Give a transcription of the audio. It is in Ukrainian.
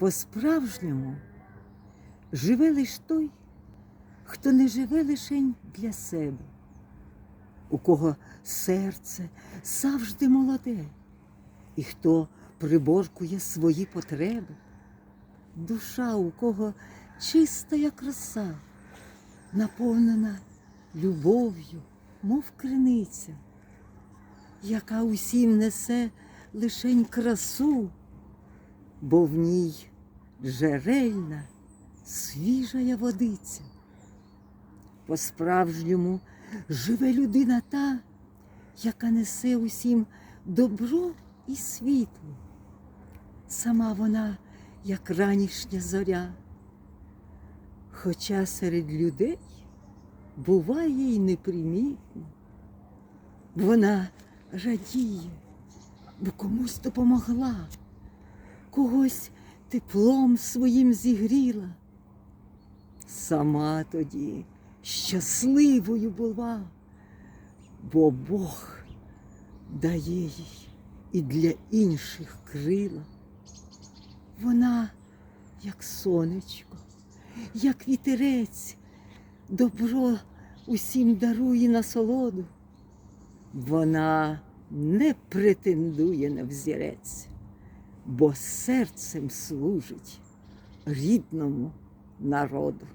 По-справжньому живе лиш той, хто не живе лишень для себе, у кого серце завжди молоде, і хто приборкує свої потреби, душа, у кого чиста як роса, наповнена любов'ю, мов криниця, яка усім несе лишень красу, бо в ній джерельна, свіжая водиця. По-справжньому живе людина та, яка несе усім добро і світло. Сама вона, як ранішня зоря, хоча серед людей буває й непримітно. Вона радіє, бо комусь допомогла, когось теплом своїм зігріла. Сама тоді щасливою була, бо Бог дає їй і для інших крила. Вона, як сонечко, як вітерець, добро усім дарує насолоду. Вона не претендує на взірець, бо серцем служить рідному народу.